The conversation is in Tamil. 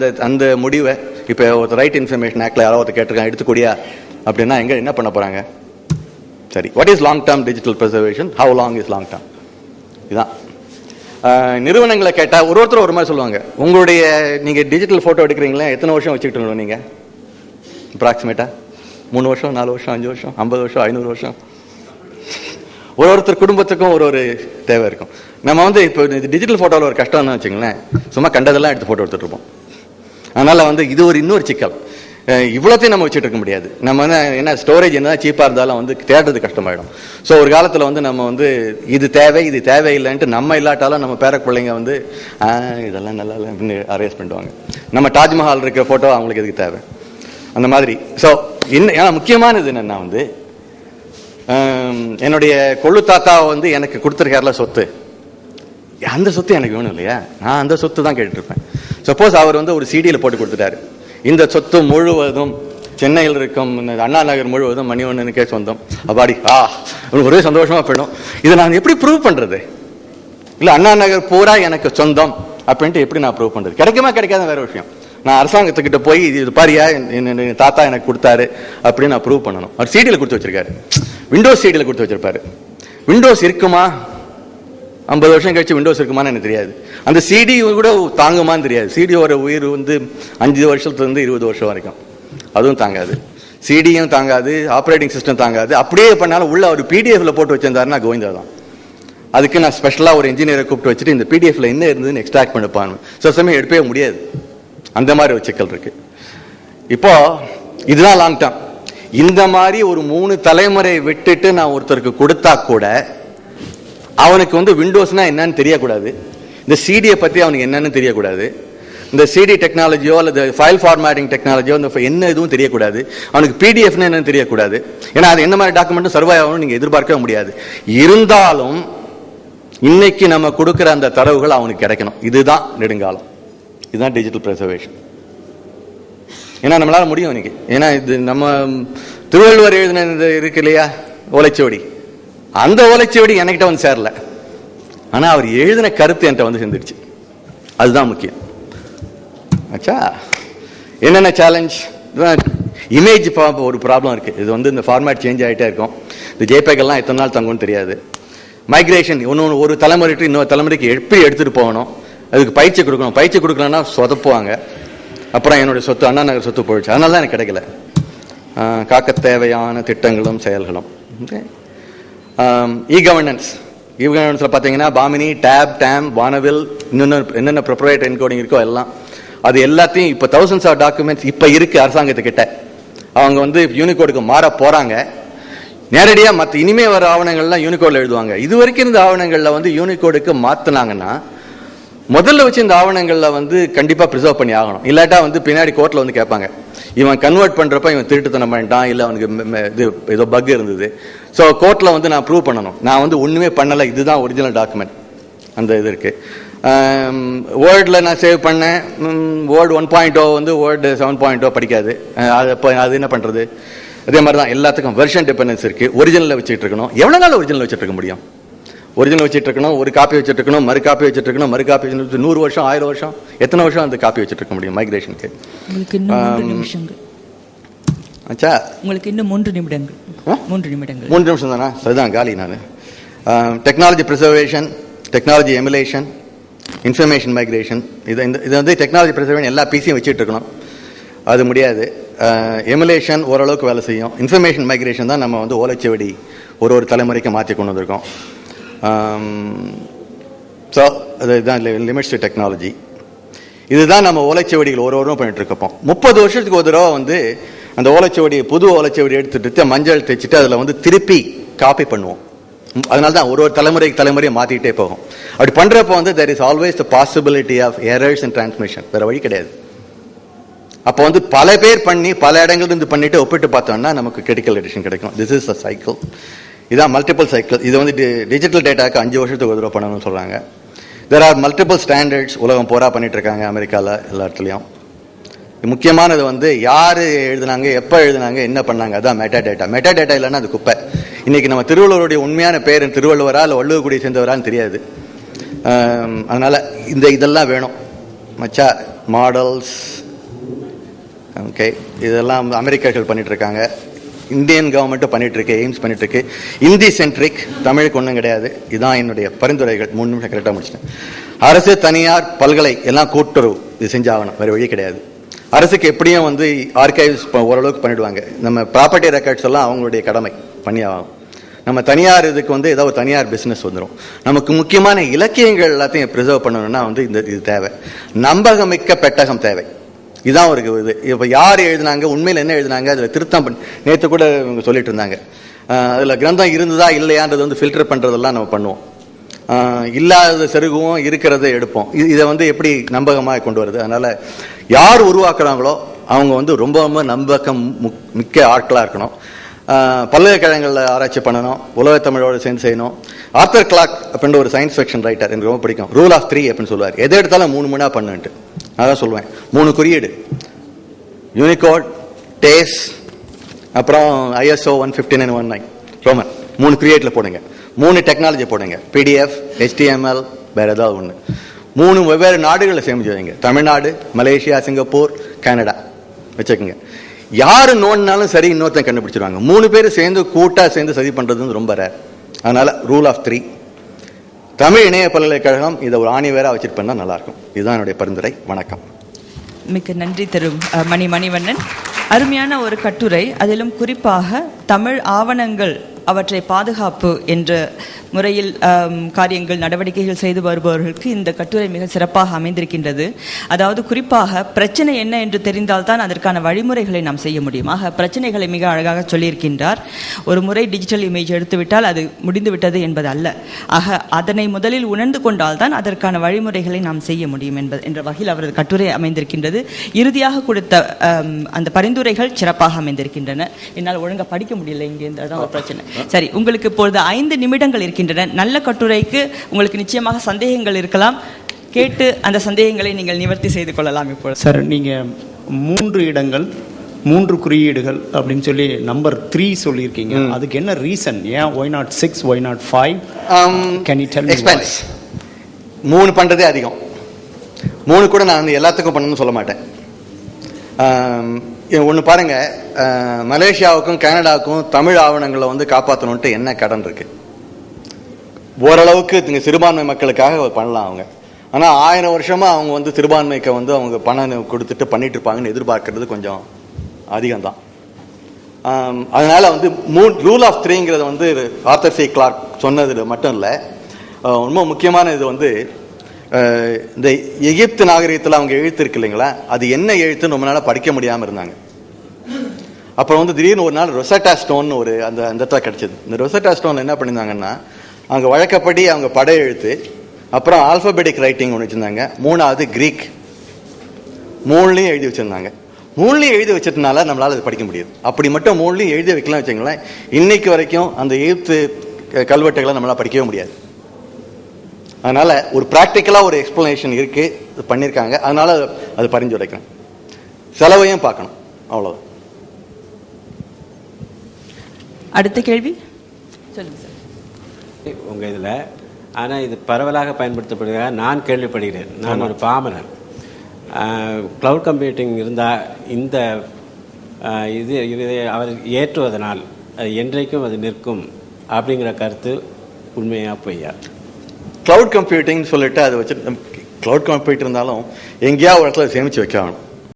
அந்த- அந்த முடிவை இப்போ ஒரு ரைட் இன்ஃபர்மேஷன் ஆக்டில் யாரோ ஒருத்தர் கேட்டிருக்காங்க எடுத்துக்கூடியா அப்படின்னா எங்க என்ன பண்ண போறாங்க? சரி what is long term digital preservation how long is long term இதான் நிறுவனங்களை கேட்டால் ஒரு ஒருத்தர் ஒரு மாதிரி சொல்லுவாங்க. உங்களுடைய நீங்கள் டிஜிட்டல் ஃபோட்டோ எடுக்கிறீங்களா? எத்தனை வருஷம் வச்சுக்கிட்டு நீங்கள் நீங்க? மூணு வருஷம் நாலு வருஷம் அஞ்சு வருஷம் ஐம்பது வருஷம் ஐநூறு வருஷம்? ஒரு ஒருத்தர் குடும்பத்துக்கும் ஒரு ஒரு தேவை இருக்கும். நம்ம வந்து இப்போ டிஜிட்டல் ஃபோட்டோவில் ஒரு கஷ்டம்னு வச்சுங்களேன் சும்மா கண்டதெல்லாம் எடுத்து ஃபோட்டோ எடுத்துகிட்டு இருப்போம். அதனால் வந்து இது ஒரு இன்னொரு சிக்கல். இவ்வளோத்தையும் நம்ம வச்சுட்டு இருக்க முடியாது. நம்ம வந்து என்ன ஸ்டோரேஜ் என்ன சீப்பாக இருந்தாலும் வந்து தேடுறது கஷ்டமாயிடும். ஸோ ஒரு காலத்தில் வந்து நம்ம வந்து இது தேவை இது தேவையில்லைன்ட்டு நம்ம இல்லாட்டாலும் நம்ம பேர பிள்ளைங்க வந்து இதெல்லாம் நல்லா இல்லை அப்படின்னு அரேஞ்ச் பண்ணுவாங்க நம்ம தாஜ்மஹால் இருக்கிற ஃபோட்டோ அவங்களுக்கு எதுக்கு தேவை? அந்த மாதிரி. ஸோ என்ன ஏன்னா முக்கியமானது என்னன்னா வந்து என்னுடைய கொள்ளு தாத்தா வந்து எனக்கு கொடுத்துருக்காருல சொத்து. அந்த சொத்து எனக்கு வேணும் இல்லையா? நான் அந்த சொத்து தான் கேட்டுருப்பேன். சப்போஸ் அவர் வந்து ஒரு சிடியில் போட்டு கொடுத்துட்டாரு. இந்த சொத்து முழுவதும் சென்னையில் இருக்கும் அண்ணா நகர் முழுவதும் மணிவண்ணனுக்கே சொந்தம். அப்பாடி ஆ ஒரே சந்தோஷமா போயிடும். இதை நான் எப்படி ப்ரூவ் பண்ணுறது இல்லை அண்ணா நகர் பூரா எனக்கு சொந்தம் அப்படின்ட்டு எப்படி நான் ப்ரூவ் பண்ணுறது கிடைக்குமா கிடைக்காத வேற விஷயம். நான் அரசாங்கத்துக்கிட்ட போய் இது பாரியா என் தாத்தா எனக்கு கொடுத்தாரு அப்படின்னு நான் ப்ரூவ் பண்ணணும். அவர் சீடியில் கொடுத்து வச்சிருக்காரு. விண்டோஸ் சீடியில் கொடுத்து வச்சிருப்பாரு. விண்டோஸ் இருக்குமா? ஐம்பது வருஷம் கழிச்சு விண்டோஸ் இருக்குமான்னு எனக்கு தெரியாது. அந்த சிடி கூட தாங்குமான்னு தெரியாது. சிடியோட உயிர் வந்து அஞ்சு வருஷத்துலேருந்து இருபது வருஷம் வரைக்கும். அதுவும் தாங்காது. சிடியும் தாங்காது ஆப்ரேட்டிங் சிஸ்டம் தாங்காது. அப்படியே பண்ணாலும் உள்ள ஒரு பிடிஎஃப்ல போட்டு வச்சிருந்தாருன்னா கோவிந்தா தான். அதுக்கு நான் ஸ்பெஷலாக ஒரு இன்ஜினியரை கூப்பிட்டு வச்சுட்டு இந்த பிடிஎஃப்ல என்ன இருந்ததுன்னு எக்ஸ்ட்ராக்ட் பண்ணிப்பான் சில சமயம் எடுப்பே முடியாது. அந்த மாதிரி ஒரு சிக்கல் இருக்கு. இப்போ இதுதான் லாங் டேர்ம் இந்த மாதிரி ஒரு மூணு தலைமுறை விட்டுட்டு நான் ஒருத்தருக்கு கொடுத்தா கூட அவனுக்கு வந்து விண்டோஸ்னா என்னன்னு தெரியக்கூடாது. இந்த சிடியை பற்றி அவனுக்கு என்னன்னு தெரியக்கூடாது. இந்த சிடி டெக்னாலஜியோ அல்லது ஃபைல் ஃபார்மேட்டிங் டெக்னாலஜியோ இந்த என்ன எதுவும் தெரியக்கூடாது. அவனுக்கு பிடிஎஃப்னு என்னன்னு தெரியக்கூடாது. ஏன்னா அது என்ன மாதிரி டாக்குமெண்ட்டும் சர்வை ஆகும் நீங்கள் எதிர்பார்க்கவே முடியாது. இருந்தாலும் இன்னைக்கு நம்ம கொடுக்குற அந்த தரவுகள் அவனுக்கு கிடைக்கணும். இதுதான் நெடுங்காலம். இதுதான் டிஜிட்டல் ப்ரிசர்வேஷன் ஏன்னா நம்மளால் முடியும் இன்னைக்கு. ஏன்னா இது நம்ம திருவள்ளுவர் எழுதின இது இருக்கு இல்லையா? ஓலைச்சுவடி. அந்த ஓலைச்சுவடி என்கிட்ட வந்து சேரல. ஆனா அவர் எழுதின கருத்து என்கிட்ட வந்து சேர்ந்துடுச்சு. அதுதான் முக்கியம். ஆச்சா என்னென்ன சேலஞ்ச் இமேஜ் இப்போ ஒரு ப்ராப்ளம் இருக்கு. இது வந்து இந்த ஃபார்மேட் சேஞ்ச் ஆகிட்டே இருக்கும். இந்த ஜேபேக்கெல்லாம் எத்தனை நாள் தங்கும்னு தெரியாது. மைக்ரேஷன் இன்னொன்று ஒரு தலைமுறைக்கு இன்னொரு தலைமுறைக்கு எப்படி எடுத்துகிட்டு போகணும்? அதுக்கு பயிற்சி கொடுக்கணும். பயிற்சி கொடுக்கலன்னா சொதப்புவாங்க. அப்புறம் என்னுடைய சொத்து அண்ணா நகர் சொத்து போயிடுச்சு. அதனால தான் எனக்கு கிடைக்கல. காக்க தேவையான திட்டங்களும் செயல்களும். இ கவர்னன்ஸ் இ கவர்னன்ஸில் பார்த்தீங்கன்னா பாமினி டேப் டேம் வானவில் இன்னொன்று என்னென்ன ப்ரொப்ரைட் என்கோடிங் இருக்கோ எல்லாம். அது எல்லாத்தையும் இப்போ தௌசண்ட்ஸ் ஆஃப் டாக்குமெண்ட்ஸ் இப்போ இருக்குது அரசாங்கத்துக்கிட்ட. அவங்க வந்து யூனிகோடுக்கு மாற போகிறாங்க நேரடியாக மற்ற இனிமே வர ஆவணங்கள்லாம் யூனிகோடில் எழுதுவாங்க. இது வரைக்கும் இருந்த ஆவணங்களில் வந்து யூனிகோடுக்கு மாற்றினாங்கன்னா முதல்ல வச்சு இந்த ஆவணங்களில் வந்து கண்டிப்பாக ப்ரிசர்வ் பண்ணி ஆகணும். இல்லாட்டா வந்து பின்னாடி கோர்ட்டில் வந்து கேட்பாங்க. இவன் கன்வெர்ட் பண்ணுறப்ப இவன் திருட்டுத்தனம் பண்ணிட்டான் இல்லை அவனுக்கு இது ஏதோ பக் இருந்தது. ஸோ கோர்ட்டில் வந்து நான் ப்ரூவ் பண்ணணும். நான் வந்து ஒன்றுமே பண்ணலை இதுதான் ஒரிஜினல் டாக்குமெண்ட் அந்த இது இருக்குது வேர்டில் நான் சேவ் பண்ணேன். வேர்டு ஒன் பாயிண்ட் வந்து வேர்டு செவன் பாயிண்ட் படிக்காது. அது இப்போ அது என்ன பண்ணுறது அதே மாதிரி தான் எல்லாத்துக்கும் வெர்ஷன் டிபெண்டன்ஸ் இருக்குது ஒரிஜினலில் வச்சுட்டு இருக்கணும். எவ்வளோ நாள் ஒரிஜினல் வச்சுட்டு இருக்க முடியும்? ஒரிஜினல் வச்சுட்டு இருக்கணும் ஒரு காப்பி வச்சுட்டு இருக்கணும் மறு காப்பி வச்சுட்டு இருக்கணும் மறு காப்பி வச்சுட்டு நூறு வருஷம் ஆயிரம் வருஷம் எத்தனை வருஷம் அந்த காப்பி வச்சுட்டு இருக்க முடியும் மைக்ரேஷனுக்கு மூன்று ஆச்சா உங்களுக்கு இன்னும் மூன்று நிமிடங்கள்? மூன்று நிமிடங்கள். மூணு நிமிஷம் தானே? சரிதான் காலி நான். Technology preservation technology emulation information migration இது இந்த இது வந்து டெக்னாலஜி ப்ரிசர்வேஷன் எல்லா பிசியும் வச்சுட்டு இருக்கணும் அது முடியாது. எமுலேஷன் ஓரளவுக்கு வேலை செய்யும். இன்ஃபர்மேஷன் மைக்ரேஷன் தான் நம்ம வந்து ஓலைச்சுவடி ஒரு ஒரு தலைமுறைக்கு மாற்றி கொண்டு வந்திருக்கோம். ஸோ இதுதான் லிமிட்ஸ் டு டெக்னாலஜி இதுதான் நம்ம ஓலைச்சுவடிகள் ஒரு ஒருவரும் பண்ணிட்டுருக்கப்போம். முப்பது வருஷத்துக்கு ஒரு தடவை வந்து அந்த ஓலைச்சுவடியை புது ஓலைச்சுவடி எடுத்துட்டு மஞ்சள் தைச்சிட்டு அதில் வந்து திருப்பி காப்பி பண்ணுவோம். அதனால தான் ஒரு ஒரு தலைமுறைக்கு தலைமுறையை மாற்றிக்கிட்டே போகும். அப்படி பண்ணுறப்போ வந்து there is always the possibility of errors and transmission வேறு வழி கிடையாது. அப்போ வந்து பல பேர் பண்ணி பல இடங்கள்லேருந்து பண்ணிவிட்டு பண்ணிட்டு ஒப்பிட்டு பார்த்தோம்னா நமக்கு கிரிட்டிக்கல் எடிஷன் கிடைக்கும். திஸ் இஸ் அ சைக்கிள் இதான் மல்டிபிள் சைக்கிள் இது வந்து டிஜிட்டல் டேட்டாக்கு அஞ்சு வருஷத்துக்கு ஒரு தடவை பண்ணணும்னு தெர் ஆர் மல்டிபிள் ஸ்டாண்டர்ட்ஸ் உலகம் பூரா பண்ணிட்டு இருக்காங்க அமெரிக்காவில் எல்லா இடத்துலையும். முக்கியமானது வந்து யார் எழுதுனாங்க எப்போ எழுதுனாங்க என்ன பண்ணாங்க அதான் மெட்டா டேட்டா மெட்டா டேட்டா இல்லைன்னா அது குப்பை. இன்னைக்கு நம்ம திருவள்ளுவருடைய உண்மையான பேர் திருவள்ளுவரா இல்லை வள்ளுவக்குடியை சேர்ந்தவரான்னு தெரியாது. அதனால் இந்த இதெல்லாம் வேணும். மச்சா மாடல்ஸ் ஓகே இதெல்லாம் அமெரிக்கர்கள் பண்ணிட்டு இருக்காங்க இந்தியன் கவர்மெண்ட்டும் பண்ணிட்டு எய்ம்ஸ் பண்ணிட்டு இந்தி சென்ட்ரிக் தமிழுக்கு ஒன்றும் கிடையாது. இதுதான் என்னுடைய பரிந்துரைகள். மூணு நிமிஷம் கரெக்டாக முடிச்சிட்டேன். அரசு தனியார் பல்கலை எல்லாம் கூட்டுறவு. இது செஞ்சாகணும். வேறு வழி கிடையாது. அரசுக்கு எப்படியும் வந்து ஆர்கைவ்ஸ் ஓரளவுக்கு பண்ணிடுவாங்க. நம்ம ப்ராப்பர்ட்டி ரெக்கார்ட்ஸ் எல்லாம் அவங்களுடைய கடமை. பண்ணி ஆகணும் நம்ம தனியார் இதுக்கு வந்து ஏதோ தனியார் பிஸ்னஸ் வந்துடும் நமக்கு முக்கியமான இலக்கியங்கள் எல்லாத்தையும் ப்ரிசர்வ் பண்ணணும்னா வந்து இந்த இது தேவை. நம்பகமிக்க பெட்டகம் தேவை. இதான் ஒரு இது. இப்போ யார் எழுதினாங்க உண்மையில் என்ன எழுதினாங்க அதில் திருத்தம் பண்ணி நேற்று கூட இவங்க சொல்லிட்டு இருந்தாங்க. அதில் கிரந்தம் இருந்ததா இல்லையான்றது வந்து ஃபில்டர் பண்ணுறதெல்லாம் நம்ம பண்ணுவோம். இல்லாத செருகுவோம் இருக்கிறத எடுப்போம். இது இதை வந்து எப்படி நம்பகமாக கொண்டு வருது? அதனால் யார் உருவாக்குறாங்களோ அவங்க வந்து ரொம்ப ரொம்ப நம்பகம் முக்- மிக்க ஆட்களாக இருக்கணும். பல்கலைக்கழகங்களில் ஆராய்ச்சி பண்ணணும் உலக தமிழோடு சேர்ந்து செய்யணும். ஆர்த்தர் கிளாக் அப்படின்ற ஒரு சயின்ஸ் ஃபிக்ஷன் ரைட்டர் எனக்கு ரொம்ப பிடிக்கும். ரூல் ஆஃப் த்ரீ அப்படின்னு சொல்லுவார். எதை எடுத்தாலும் மூணு மூணாக பண்ணுன்ட்டு. அதான் சொல்லுவேன் மூணு குறியீடு. யூனிகோட் டேஸ் அப்புறம் ISO one fifty nine one nine Roman மூணு கிரியேட்டில் போடுங்க. மூணு டெக்னாலஜி போடுங்க. பிடிஎஃப் ஹெச்டிஎம்எல் வேறு ஏதாவது ஒன்று மூணு வெவ்வேறு நாடுகளில் சேமிச்சு வைங்க. Tamil Nadu Malaysia Singapore Canada. வச்சுக்கோங்க. யார் நோண்டினாலும் சரி இன்னொருத்தன் கண்டுபிடிச்சிருவாங்க. மூணு பேர் சேர்ந்து கூட்டாக சேர்ந்து சதி பண்ணுறது வந்து ரொம்ப ரேர் அதனால் ரூல் ஆஃப் த்ரீ தமிழ் இணைய பல்கலைக்கழகம் இதை ஒரு ஆணி வேற வச்சிருப்பேன்னா நல்லாயிருக்கும். இதுதான் என்னுடைய பரிந்துரை. வணக்கம். மிக்க நன்றி தரும் மணி மணிவண்ணன். அருமையான ஒரு கட்டுரை. அதிலும் குறிப்பாக தமிழ் ஆவணங்கள் அவற்றை பாதுகாப்பு என்ற முறையில் காரியங்கள் நடவடிக்கைகள் செய்து வருபவர்களுக்கு இந்த கட்டுரை மிக சிறப்பாக அமைந்திருக்கின்றது. அதாவது குறிப்பாக பிரச்சனை என்ன என்று தெரிந்தால்தான் அதற்கான வழிமுறைகளை நாம் செய்ய முடியும். ஆக பிரச்சனைகளை மிக அழகாக சொல்லியிருக்கின்றார். ஒரு முறை டிஜிட்டல் இமேஜ் எடுத்துவிட்டால் அது முடிந்துவிட்டது என்பது அல்ல. ஆக அதனை முதலில் உணர்ந்து கொண்டால்தான் அதற்கான வழிமுறைகளை நாம் செய்ய முடியும் என்பது என்ற வகையில் அவரது கட்டுரை அமைந்திருக்கின்றது. இறுதியாக கொடுத்த அந்த பரிந்துரைகள் சிறப்பாக அமைந்திருக்கின்றன. என்னால் ஒழுங்காக படிக்க முடியல இங்கே இந்த ஒரு பிரச்சனை. சரி உங்களுக்கு இப்பொழுது ஐந்து நிமிடங்கள் இருக்கின்றன. நல்ல கட்டுரைக்கு உங்களுக்கு நிச்சயமாக சந்தேகங்கள் இருக்கலாம். கேட்டு அந்த சந்தேகங்களை நீங்கள் நிவர்த்தி செய்து கொள்ளலாம் இப்பொழுது. சார் நீங்கள் மூன்று இடங்கள் மூன்று குறியீடுகள் அப்படின்னு சொல்லி நம்பர் த்ரீ சொல்லியிருக்கீங்க. அதுக்கு என்ன ரீசன் ஏன் why not six why not five Can you tell me expense மூணு பண்ணுறதே அதிகம். மூணு கூட நான் வந்து எல்லாத்துக்கும் பண்ணணும்னு சொல்ல மாட்டேன். ஒன்று பாருங்க மலேசியாவுக்கும் கனடாவுக்கும் தமிழ் ஆவணங்களை வந்து காப்பாற்றணுன்ட்டு என்ன கடன் இருக்கு? ஓரளவுக்கு இங்கே சிறுபான்மை மக்களுக்காக பண்ணலாம் அவங்க. ஆனால் ஆயிரம் வருஷமாக அவங்க வந்து சிறுபான்மைக்கு வந்து அவங்க பணம் கொடுத்துட்டு பண்ணிட்டு இருப்பாங்கன்னு எதிர்பார்க்கறது கொஞ்சம் அதிகம்தான். அதனால் வந்து மூ ரூல் ஆஃப் த்ரீங்கிறத வந்து ஆர்த்தர் சி கிளார்க் சொன்னதில் மட்டும் இல்லை ரொம்ப முக்கியமான இது வந்து இந்த எகிப்து நாகரிகத்தில் அவங்க எழுத்து இருக்கு இல்லைங்களா? அது என்ன எழுத்துன்னு ரொம்ப நாளாக படிக்க முடியாமல் இருந்தாங்க. அப்புறம் வந்து திடீர்னு ஒரு நாள் ரொசட்டா ஸ்டோன் ஒரு அந்த அந்த இடத்துல கிடச்சிது. இந்த ரொசட்டா ஸ்டோன் என்ன பண்ணியிருந்தாங்கன்னா அவங்க வழக்கப்படி அவங்க படை எழுத்து அப்புறம் ஆல்பபெட்டிக் ரைட்டிங் ஒன்று வச்சுருந்தாங்க. மூணாவது கிரீக் மூணுலேயும் எழுதி வச்சுருந்தாங்க. மூணுலையும் எழுதி வச்சதுனால நம்மளால் அது படிக்க முடியாது. அப்படி மட்டும் மூணுலையும் எழுதி வைக்கலாம் வச்சுங்களேன் இன்னைக்கு வரைக்கும் அந்த எழுத்து க- கல்வெட்டுகளை நம்மளால் படிக்கவே முடியாது. அதனால ஒரு ப்ராக்டிக்கலா ஒரு எக்ஸ்பிளனேஷன் இருக்கு அது பண்ணியிருக்காங்க அதனால அது பரிந்துரைக்கிறேன் செலவையும் பார்க்கணும். அவ்வளவுதான். அடுத்த கேள்வி? சொல்லுங்க சார். உங்கள் இதில் ஆனால் இது பரவலாக பயன்படுத்தப்படுவதாக நான் கேள்விப்படுகிறேன். நான் ஒரு பாமரன் க்ளவுட் கம்ப்யூட்டிங் இருந்தால் இந்த இது இதை அவர் ஏற்றுவதனால் அது என்றைக்கும் அது நிற்கும் அப்படிங்கிற கருத்து உண்மையா பொய்யா? கிளவுட் கம்ப்யூட்டிங் சொல்லிட்டு அதை வச்சு கிளவுட் கம்ப்யூட்டர் இருந்தாலும் எங்கேயாவது ஒரு இடத்துல சேமிச்சு வைக்கணும்.